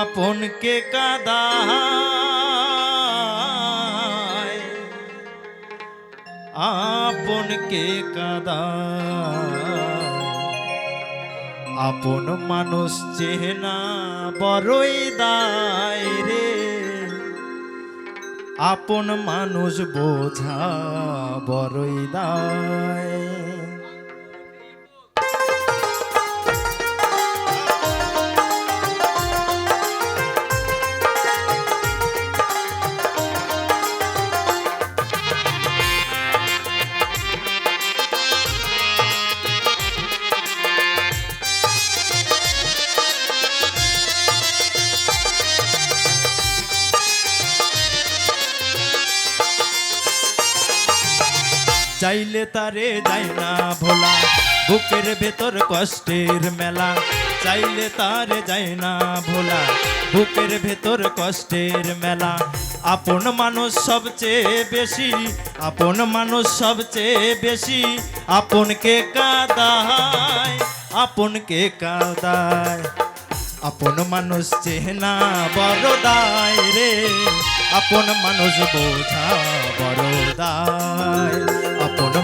আপনকে কাদায়? আপনকে কাদা আপন মানুষ চেনা বড়ই দায় রে। আপন মানুষ বোঝা বড়ই দায়। চাইলে তারে যায় না ভোলা। বুকের ভেতর কষ্টের মেলা। চাইলে তারে যায় না ভোলা। বুকের ভেতর কষ্টের মেলা। আপন মানুষ সবচেয়ে বেশি, আপন মানুষ সবচেয়ে বেশি। আপনকে কাদায় আপনকে কাদায়। আপন মানুষ চেনা বড় দায় রে। আপন মানুষ বোঝা বড় দায়।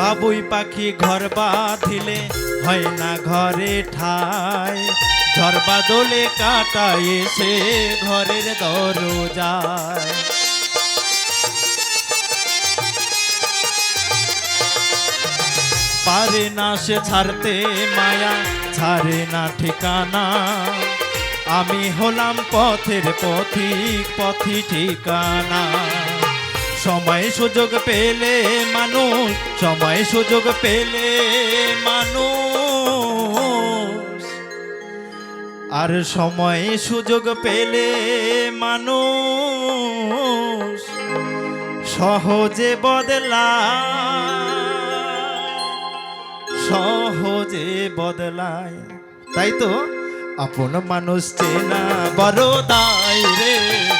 বাবুই পাখি ঘর বাঁধিলে হয় না ঘরে ঠায় ঝড় বাদলে কাটায় এসে ঘরের দরজায়। পারে না সে ছাড়তে মায়া, ছাড়ে না ঠিকানা। আমি হলাম পথের পথিক, পথি ঠিকানা। সময় সুযোগ পেলে মানুষ, সময় সুযোগ পেলে মানুষ। আর সময় সুযোগ পেলে মানুষ, সহজে বদলা, সহজে বদলায়। তাই তো? আপন মানুষ চেনা বড় দায় রে।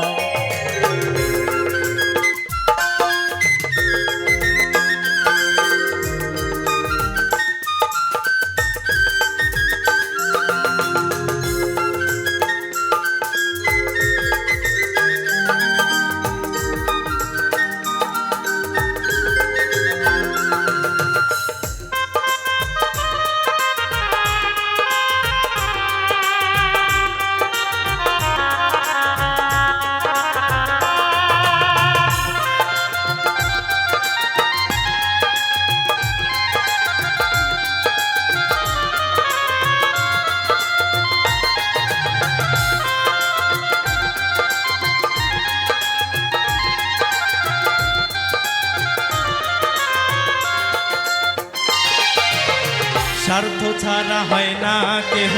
স্বার্থ ছাড়া হয় না কেহ,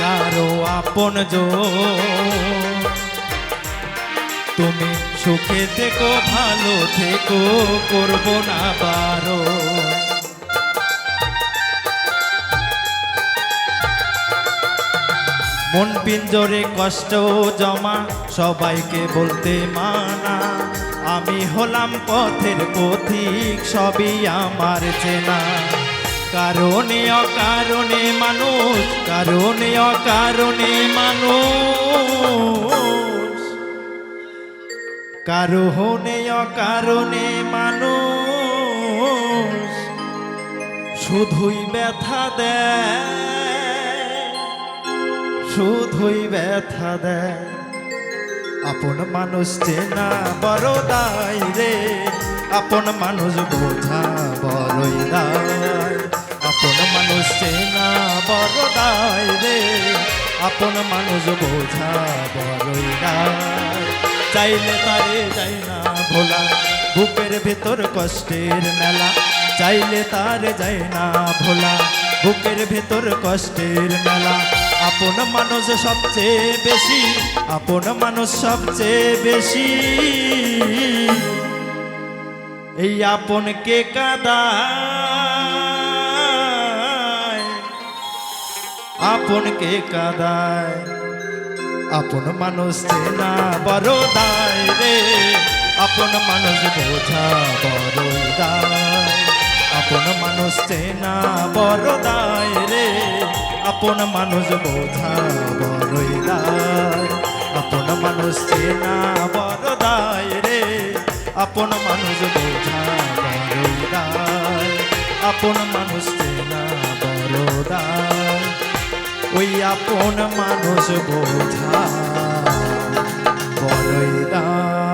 কারও আপন জো। তুমি সুখে থেকো, ভালো থেকো, করব না বারো মন পিঞ্জরে কষ্ট জমা, সবাইকে বলতে মানা। আমি হলাম পথের পথিক, সবই আমার চেনা। কারণে অকারণে মানুষ, কারণে, অকারণে মানুষ। কারণে, অকারণে মানুষ। শুধুই ব্যথা দেয়, শুধুই ব্যথা দেয়। আপন মানুষ চেনা বড় দায় রে, আপন মানুষ বোঝা বড়ই দায়। আপন মানুষ চেনা বড় দায় রে। আপন মানুষ বোঝা বড়ই দায়। চাইলে তারে যাই না ভোলা, বুকের ভেতর কষ্টের মেলা। চাইলে তার যায় না ভোলা, বুকের ভেতর কষ্টের মেলা। আপন মানুষ সবচেয়ে বেশি, আপন মানুষ সবচেয়ে বেশি। এই আপনকে কাদায় আপনকে কাদায়। আপন মানুষ চেনা বড় দায় রে। আপন মানুষ বোঝা বড় দায়। আপন মানুষ চেনা বড় দায় রে। আপন মানুষ বোঝা বড়ই দায়। আপন মানুষ চেনা বড় দায় রে। আপন মানুষ বোঝা বড়ই দায়। আপন মানুষ চেনা ওই আপন মানুষ বোঝা বলই দা